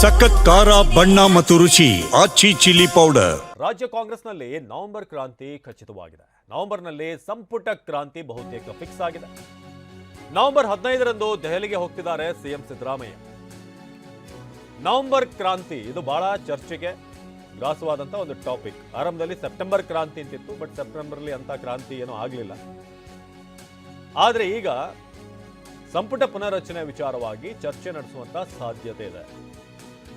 ಸಖತ್ ಖಾರ, ಬಣ್ಣ ಮತ್ತು ರುಚಿ, ಆಚಿ ಚಿಲ್ಲಿ ಪೌಡರ್. ರಾಜ್ಯ ಕಾಂಗ್ರೆಸ್ನಲ್ಲಿ ನವೆಂಬರ್ ಕ್ರಾಂತಿ ಖಚಿತವಾಗಿದೆ. ನವೆಂಬರ್ನಲ್ಲಿ ಸಂಪುಟ ಕ್ರಾಂತಿ ಬಹುತೇಕ ಫಿಕ್ಸ್ ಆಗಿದೆ. ನವೆಂಬರ್ ಹದಿನೈದರಂದು ದೆಹಲಿಗೆ ಹೋಗ್ತಿದ್ದಾರೆ ಸಿಎಂ ಸಿದ್ದರಾಮಯ್ಯ. ನವೆಂಬರ್ ಕ್ರಾಂತಿ, ಇದು ಬಹಳ ಚರ್ಚೆಗೆ ಗ್ರಾಸವಾದಂತ ಒಂದು ಟಾಪಿಕ್ ಆರಂಭದಲ್ಲಿ ಸೆಪ್ಟೆಂಬರ್ ಕ್ರಾಂತಿ ಅಂತಿತ್ತು ಬಟ್ ಸೆಪ್ಟೆಂಬರ್ಲಿ ಅಂತ ಕ್ರಾಂತಿ ಏನೂ ಆಗಲಿಲ್ಲ. ಆದರೆ ಈಗ ಸಂಪುಟ ಪುನರ್ರಚನೆ ವಿಚಾರವಾಗಿ ಚರ್ಚೆ ನಡೆಸುವಂತ ಸಾಧ್ಯತೆ ಇದೆ.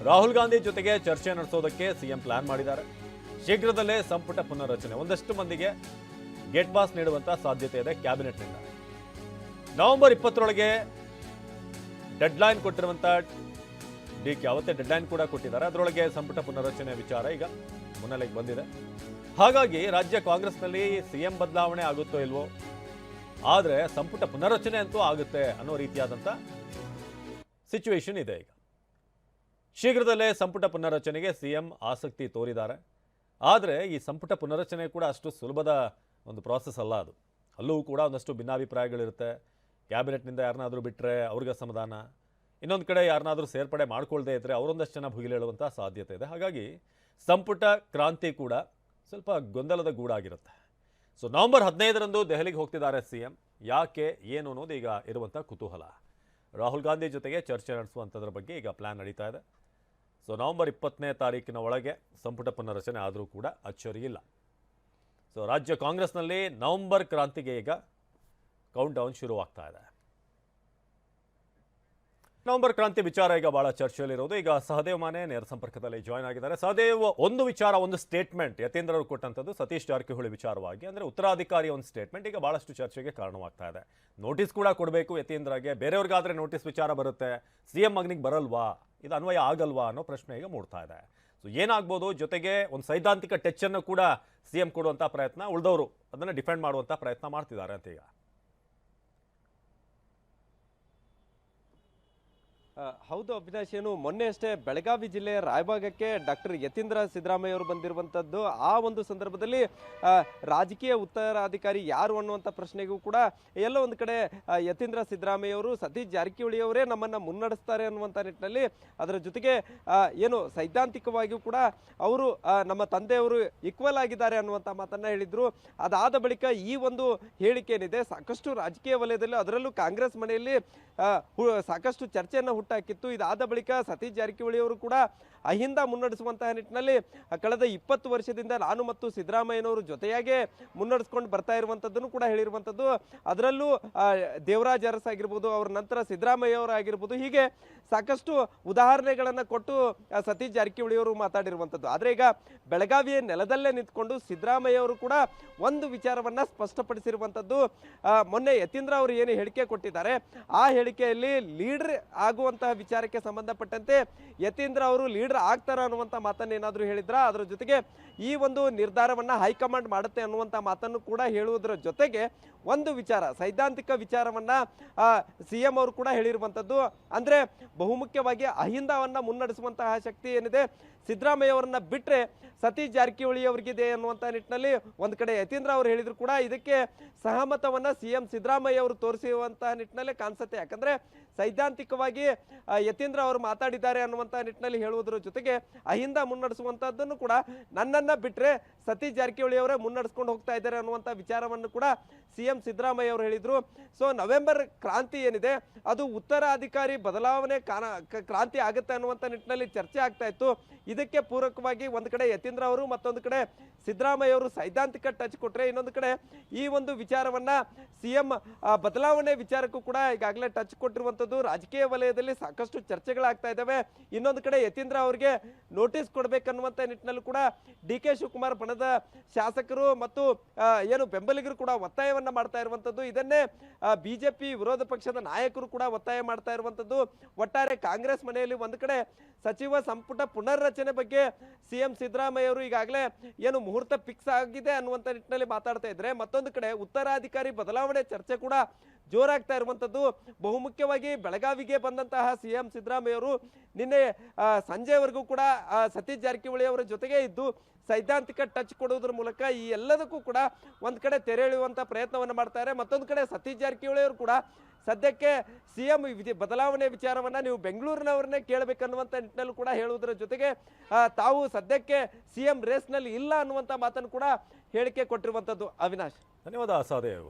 ರಾಹುಲ್ ಗಾಂಧಿ ಜೊತೆಗೆ ಚರ್ಚೆ ನಡೆಸೋದಕ್ಕೆ ಸಿಎಂ ಪ್ಲಾನ್ ಮಾಡಿದ್ದಾರೆ. ಶೀಘ್ರದಲ್ಲೇ ಸಂಪುಟ ಪುನರ್ರಚನೆ. ಒಂದಷ್ಟು ಮಂದಿಗೆ ಗೆಟ್ ಪಾಸ್ ನೀಡುವಂತ ಸಾಧ್ಯತೆ ಇದೆ ಕ್ಯಾಬಿನೆಟ್ನಿಂದ. ನವೆಂಬರ್ ಇಪ್ಪತ್ತರೊಳಗೆ ಡೆಡ್ಲೈನ್ ಕೊಟ್ಟಿರುವಂತ ಡಿ ಕೆ, ಅವತ್ತೇ ಡೆಡ್ಲೈನ್ ಕೂಡ ಕೊಟ್ಟಿದ್ದಾರೆ. ಅದರೊಳಗೆ ಸಂಪುಟ ಪುನರ್ರಚನೆ ವಿಚಾರ ಈಗ ಮುನ್ನೆಲೆಗೆ ಬಂದಿದೆ. ಹಾಗಾಗಿ ರಾಜ್ಯ ಕಾಂಗ್ರೆಸ್ನಲ್ಲಿ ಸಿಎಂ ಬದಲಾವಣೆ ಆಗುತ್ತೋ ಇಲ್ವೋ? ಆದರೆ ಸಂಪುಟ ಪುನರ್ರಚನೆ ಅಂತೂ ಆಗುತ್ತೆ ಅನ್ನೋ ರೀತಿಯಾದಂಥ ಸಿಚುವೇಶನ್ ಇದೆ ಈಗ. ಶೀಘ್ರದಲ್ಲೇ ಸಂಪುಟ ಪುನರ್ರಚನೆಗೆ ಸಿಎಂ ಆಸಕ್ತಿ ತೋರಿದ್ದಾರೆ. ಆದರೆ ಈ ಸಂಪುಟ ಪುನರಚನೆ ಕೂಡ ಅಷ್ಟು ಸುಲಭದ ಒಂದು ಪ್ರಾಸೆಸ್ ಅಲ್ಲ ಅದು. ಅಲ್ಲೂ ಕೂಡ ಒಂದಷ್ಟು ಭಿನ್ನಾಭಿಪ್ರಾಯಗಳಿರುತ್ತೆ. ಕ್ಯಾಬಿನೆಟ್ನಿಂದ ಯಾರನ್ನಾದರೂ ಬಿಟ್ಟರೆ ಅವ್ರಿಗೆ ಅಸಮಾಧಾನ. ಇನ್ನೊಂದು ಕಡೆ ಯಾರನ್ನಾದರೂ ಸೇರ್ಪಡೆ ಮಾಡ್ಕೊಳ್ದೇ ಇದ್ದರೆ ಅವರೊಂದಷ್ಟು ಜನ ಭುಗಿಲೇಳುವಂಥ ಸಾಧ್ಯತೆ ಇದೆ. ಹಾಗಾಗಿ ಸಂಪುಟ ಕ್ರಾಂತಿ ಕೂಡ ಸ್ವಲ್ಪ ಗೊಂದಲದ ಗೂಡಾಗಿರುತ್ತೆ. ಸೊ ನವೆಂಬರ್ ಹದಿನೈದರಂದು ದೆಹಲಿಗೆ ಹೋಗ್ತಿದ್ದಾರೆ ಸಿಎಂ. ಯಾಕೆ, ಏನು ಅನ್ನೋದು ಈಗ ಇರುವಂಥ ಕುತೂಹಲ. ರಾಹುಲ್ ಗಾಂಧಿ ಜೊತೆಗೆ ಚರ್ಚೆ ನಡೆಸುವಂಥದ್ರ ಬಗ್ಗೆ ಈಗ ಪ್ಲ್ಯಾನ್ ನಡೀತಾ ಇದೆ. ಸೊ ನವೆಂಬರ್ ಇಪ್ಪತ್ತನೇ ತಾರೀಕಿನ ಒಳಗೆ ಸಂಪುಟ ಪುನರ್ರಚನೆ ಆದರೂ ಕೂಡ ಅಚ್ಚರಿ ಇಲ್ಲ. ಸೊ ರಾಜ್ಯ ಕಾಂಗ್ರೆಸ್ನಲ್ಲಿ ನವೆಂಬರ್ ಕ್ರಾಂತಿಗೆ ಈಗ ಕೌಂಟ್ ಡೌನ್ ಶುರುವಾಗ್ತಾ ಇದೆ. ನವೆಂಬರ್ ಕ್ರಾಂತಿ ವಿಚಾರ ಈಗ ಬಹಳ ಚರ್ಚೆಯಲ್ಲಿರೋದು ಈಗ ಸಹದೇವ್ ಮಾನೆ ನೇರ ಸಂಪರ್ಕದಲ್ಲಿ ಜಾಯ್ನ್ ಆಗಿದ್ದಾರೆ. ಸಹದೇವ್ ಒಂದು ವಿಚಾರ, ಒಂದು ಸ್ಟೇಟ್ಮೆಂಟ್ ಯತೀಂದ್ರ ಅವರು ಕೊಟ್ಟಂಥದ್ದು ಸತೀಶ್ ಜಾರಕಿಹೊಳಿ ವಿಚಾರವಾಗಿ. ಅಂದರೆ ಉತ್ತರಾಧಿಕಾರಿ ಒಂದು ಸ್ಟೇಟ್ಮೆಂಟ್ ಈಗ ಭಾಳಷ್ಟು ಚರ್ಚೆಗೆ ಕಾರಣವಾಗ್ತಾ ಇದೆ. ನೋಟಿಸ್ ಕೂಡ ಕೊಡಬೇಕು ಯತೀಂದ್ರಗೆ. ಬೇರೆಯವ್ರಿಗಾದರೆ ನೋಟಿಸ್ ವಿಚಾರ ಬರುತ್ತೆ. ಸಿ ಎಂ ಮಗನಿಗೆ ಬರಲ್ವಾ? ಇದು ಅನ್ವಯ ಆಗಲ್ವಾ ಅನ್ನೋ ಪ್ರಶ್ನೆ ಈಗ ಮೂಡ್ತಾ ಇದೆ. ಸೊ ಏನಾಗ್ಬೋದು? ಜೊತೆಗೆ ಒಂದು ಸೈದ್ಧಾಂತಿಕ ಟಚ್ ಕೂಡ ಸಿಎಂ ಕೊಡುವಂಥ ಪ್ರಯತ್ನ, ಉಳಿದವರು ಅದನ್ನು ಡಿಫೆಂಡ್ ಮಾಡುವಂಥ ಪ್ರಯತ್ನ ಮಾಡ್ತಿದ್ದಾರೆ ಅಂತ ಈಗ. ಹೌದು ಅವಿನಾಶ್ ಏನು, ಮೊನ್ನೆ ಅಷ್ಟೇ ಬೆಳಗಾವಿ ಜಿಲ್ಲೆಯ ರಾಯಭಾಗಕ್ಕೆ ಡಾಕ್ಟರ್ ಯತೀಂದ್ರ ಸಿದ್ದರಾಮಯ್ಯ ಅವರು ಬಂದಿರುವಂತದ್ದು ಆ ಒಂದು ಸಂದರ್ಭದಲ್ಲಿ ರಾಜಕೀಯ ಉತ್ತರಾಧಿಕಾರಿ ಯಾರು ಅನ್ನುವಂಥ ಪ್ರಶ್ನೆಗೂ ಕೂಡ ಎಲ್ಲ ಒಂದು ಕಡೆ ಯತೀಂದ್ರ ಸಿದ್ದರಾಮಯ್ಯ ಅವರು, ಸತೀಶ್ ಜಾರಕಿಹೊಳಿ ಅವರೇ ನಮ್ಮನ್ನ ಮುನ್ನಡೆಸ್ತಾರೆ ಅನ್ನುವಂಥ ನಿಟ್ಟಿನಲ್ಲಿ ಅದರ ಜೊತೆಗೆ ಏನು, ಸೈದ್ಧಾಂತಿಕವಾಗಿಯೂ ಕೂಡ ಅವರು ನಮ್ಮ ತಂದೆಯವರು ಈಕ್ವಲ್ ಆಗಿದ್ದಾರೆ ಅನ್ನುವಂಥ ಮಾತನ್ನ ಹೇಳಿದರು. ಅದಾದ ಬಳಿಕ ಈ ಒಂದು ಹೇಳಿಕೆ ಏನಿದೆ, ಸಾಕಷ್ಟು ರಾಜಕೀಯ ವಲಯದಲ್ಲಿ ಅದರಲ್ಲೂ ಕಾಂಗ್ರೆಸ್ ಮನೆಯಲ್ಲಿ ಸಾಕಷ್ಟು ಚರ್ಚೆಯನ್ನು ಹುಟ್ಟಾಕಿತ್ತು ಇದಾದ ಬಳಿಕ ಸತೀಶ್ ಜಾರಕಿಹೊಳಿ ಅವರು ಕೂಡ ಅಹಿಂದ ಮುನ್ನಡೆಸುವಂತಹ ನಿಟ್ಟಿನಲ್ಲಿ ಕಳೆದ ಇಪ್ಪತ್ತು ವರ್ಷದಿಂದ ನಾನು ಮತ್ತು ಸಿದ್ದರಾಮಯ್ಯನವರು ಜೊತೆಯಾಗೆ ಮುನ್ನಡೆಸ್ಕೊಂಡು ಬರ್ತಾ ಇರುವಂಥದ್ದನ್ನು ಕೂಡ ಹೇಳಿರುವಂಥದ್ದು. ಅದರಲ್ಲೂ ದೇವರಾಜ್ ಅರಸ್ ಆಗಿರ್ಬೋದು, ಅವ್ರ ನಂತರ ಸಿದ್ದರಾಮಯ್ಯ ಅವರು ಆಗಿರ್ಬೋದು, ಹೀಗೆ ಸಾಕಷ್ಟು ಉದಾಹರಣೆಗಳನ್ನು ಕೊಟ್ಟು ಸತೀಶ್ ಜಾರಕಿಹೊಳಿ ಅವರು ಮಾತಾಡಿರುವಂಥದ್ದು. ಆದರೆ ಈಗ ಬೆಳಗಾವಿಯ ನೆಲದಲ್ಲೇ ನಿಂತ್ಕೊಂಡು ಸಿದ್ದರಾಮಯ್ಯ ಅವರು ಕೂಡ ಒಂದು ವಿಚಾರವನ್ನ ಸ್ಪಷ್ಟಪಡಿಸಿರುವಂಥದ್ದು. ಮೊನ್ನೆ ಯತೀಂದ್ರ ಅವರು ಏನು ಹೇಳಿಕೆ ಕೊಟ್ಟಿದ್ದಾರೆ, ಆ ಹೇಳಿಕೆಯಲ್ಲಿ ಲೀಡರ್ ಆಗುವಂತಹ ವಿಚಾರಕ್ಕೆ ಸಂಬಂಧಪಟ್ಟಂತೆ ಯತೀಂದ್ರ ಅವರು ಲೀಡರ್ ಆಗ್ತಾರ ಅನ್ನುವಂಥ ಮಾತನ್ನ ಏನಾದರೂ ಹೇಳಿದ್ರ? ಅದರ ಜೊತೆಗೆ ಈ ಒಂದು ನಿರ್ಧಾರವನ್ನ ಹೈಕಮಾಂಡ್ ಮಾಡುತ್ತೆ ಅನ್ನುವಂಥ ಮಾತನ್ನು ಕೂಡ ಹೇಳುವುದರ ಜೊತೆಗೆ ಒಂದು ವಿಚಾರ, ಸೈದ್ಧಾಂತಿಕ ವಿಚಾರವನ್ನ ಸಿ ಎಂ ಅವರು ಕೂಡ ಹೇಳಿರುವಂಥದ್ದು ಅಂದ್ರೆ ಬಹುಮುಖ್ಯವಾಗಿ ಅಹಿಂದವನ್ನು ಮುನ್ನಡೆಸುವಂತಹ ಶಕ್ತಿ ಏನಿದೆ ಸಿದ್ದರಾಮಯ್ಯ ಅವರನ್ನ ಬಿಟ್ಟರೆ ಸತೀಶ್ ಜಾರಕಿಹೊಳಿ ಅವರಿಗಿದೆ ಅನ್ನುವಂಥ ನಿಟ್ಟಿನಲ್ಲಿ ಒಂದು ಕಡೆ ಯತೀಂದ್ರ ಅವರು ಹೇಳಿದ್ರು ಕೂಡ ಇದಕ್ಕೆ ಸಹಮತವನ್ನು ಸಿ ಎಂ ಸಿದ್ದರಾಮಯ್ಯ ಅವರು ತೋರಿಸುವಂತಹ ನಿಟ್ಟಿನಲ್ಲೇ ಕಾಣಿಸುತ್ತೆ. ಯಾಕಂದ್ರೆ ಸೈದ್ಧಾಂತಿಕವಾಗಿ ಯತೀಂದ್ರ ಅವರು ಮಾತಾಡಿದ್ದಾರೆ ಅನ್ನುವಂಥ ನಿಟ್ಟಿನಲ್ಲಿ ಹೇಳುವುದರ ಜೊತೆಗೆ ಅಹಿಂದ ಮುನ್ನಡೆಸುವಂಥದ್ದನ್ನು ಕೂಡ ನನ್ನನ್ನ ಬಿಟ್ಟರೆ ಸತೀಶ್ ಜಾರಕಿಹೊಳಿ ಅವರೇ ಮುನ್ನಡೆಸ್ಕೊಂಡು ಹೋಗ್ತಾ ಇದ್ದಾರೆ ಅನ್ನುವಂಥ ವಿಚಾರವನ್ನು ಕೂಡ ಸಿ ಎಂ ಸಿದ್ದರಾಮಯ್ಯ ಅವರು ಹೇಳಿದ್ರು. ಸೊ ನವೆಂಬರ್ ಕ್ರಾಂತಿ ಏನಿದೆ, ಅದು ಉತ್ತರಾಧಿಕಾರಿ ಬದಲಾವಣೆ ಕ್ರಾಂತಿ ಆಗುತ್ತೆ ಅನ್ನುವಂಥ ನಿಟ್ಟಿನಲ್ಲಿ ಚರ್ಚೆ ಆಗ್ತಾ ಇತ್ತು. ಇದಕ್ಕೆ ಪೂರಕವಾಗಿ ಒಂದು ಕಡೆ ಯತೀಂದ್ರ ಅವರು ಮತ್ತೊಂದು ಕಡೆ ಸಿದ್ದರಾಮಯ್ಯ ಅವರು ಸೈದ್ಧಾಂತಿಕ ಟಚ್ ಕೊಟ್ಟರೆ ಇನ್ನೊಂದು ಕಡೆ ಈ ಒಂದು ವಿಚಾರವನ್ನ ಸಿ ಎಂ ಬದಲಾವಣೆ ವಿಚಾರಕ್ಕೂ ಕೂಡ ಈಗಾಗಲೇ ಟಚ್ ಕೊಟ್ಟಿರುವಂಥದ್ದು ರಾಜಕೀಯ ವಲಯದಲ್ಲಿ ಸಾಕಷ್ಟು ಚರ್ಚೆಗಳಾಗ್ತಾ ಇದ್ದಾವೆ. ಇನ್ನೊಂದು ಕಡೆ ಯತೀಂದ್ರ ಅವರಿಗೆ ನೋಟಿಸ್ ಕೊಡಬೇಕನ್ನುವಂಥ ನಿಟ್ಟಿನಲ್ಲೂ ಕೂಡ ಡಿ ಕೆ ಶಿವಕುಮಾರ್ ಬಣದ ಶಾಸಕರು ಮತ್ತು ಏನು ಬೆಂಬಲಿಗರು ಕೂಡ ಒತ್ತಾಯವನ್ನ ಮಾಡ್ತಾ ಇರುವಂಥದ್ದು. ಇದನ್ನೇ ಬಿಜೆಪಿ ವಿರೋಧ ಪಕ್ಷದ ನಾಯಕರು ಕೂಡ ಒತ್ತಾಯ ಮಾಡ್ತಾ ಇರುವಂಥದ್ದು. ಒಟ್ಟಾರೆ ಕಾಂಗ್ರೆಸ್ ಮನೆಯಲ್ಲಿ ಒಂದು ಕಡೆ ಸಚಿವ ಸಂಪುಟ ಪುನರ್ರಚನೆ ಬಗ್ಗೆ ಸಿಎಂ ಸಿದ್ದರಾಮಯ್ಯ ಅವರು ಈಗಾಗಲೇ ಏನು ಮುಹೂರ್ತ ಫಿಕ್ಸ್ ಆಗಿದೆ ಅನ್ನುವಂಥ ನಿಟ್ಟಿನಲ್ಲಿ ಮಾತಾಡ್ತಾ ಇದ್ರೆ ಮತ್ತೊಂದು ಕಡೆ ಉತ್ತರಾಧಿಕಾರಿ ಬದಲಾವಣೆ ಚರ್ಚೆ ಕೂಡ ಜೋರಾಗ್ತಾ ಇರುವಂಥದ್ದು. ಬಹುಮುಖ್ಯವಾಗಿ ಬೆಳಗಾವಿಗೆ ಬಂದಂತಹ ಸಿ ಎಂ ಸಿದ್ದರಾಮಯ್ಯ ಅವರು ನಿನ್ನೆ ಸಂಜೆವರೆಗೂ ಕೂಡ ಸತೀಶ್ ಜಾರಕಿಹೊಳಿ ಅವರ ಜೊತೆಗೆ ಇದ್ದು ಸೈದ್ಧಾಂತಿಕ ಟಚ್ ಕೊಡುವುದರ ಮೂಲಕ ಈ ಎಲ್ಲದಕ್ಕೂ ಕೂಡ ಒಂದು ಕಡೆ ತೆರೆ ಎಳೆಯುವಂತ ಪ್ರಯತ್ನವನ್ನು ಮಾಡ್ತಾರೆ. ಮತ್ತೊಂದು ಕಡೆ ಸತೀಶ್ ಜಾರಕಿಹೊಳಿ ಅವರು ಕೂಡ ಸದ್ಯಕ್ಕೆ ಸಿ ಎಂ ಬದಲಾವಣೆ ವಿಚಾರವನ್ನ ನೀವು ಬೆಂಗಳೂರಿನವ್ರನ್ನೇ ಕೇಳಬೇಕನ್ನುವಂಥ ನಿಟ್ಟಿನಲ್ಲೂ ಕೂಡ ಹೇಳುವುದರ ಜೊತೆಗೆ ತಾವು ಸದ್ಯಕ್ಕೆ ಸಿ ಎಂ ರೇಸ್ನಲ್ಲಿ ಇಲ್ಲ ಅನ್ನುವಂಥ ಮಾತನ್ನು ಕೂಡ ಹೇಳಿಕೆ ಕೊಟ್ಟಿರುವಂಥದ್ದು. ಅವಿನಾಶ್. ಧನ್ಯವಾದ ಸಹದೇವ್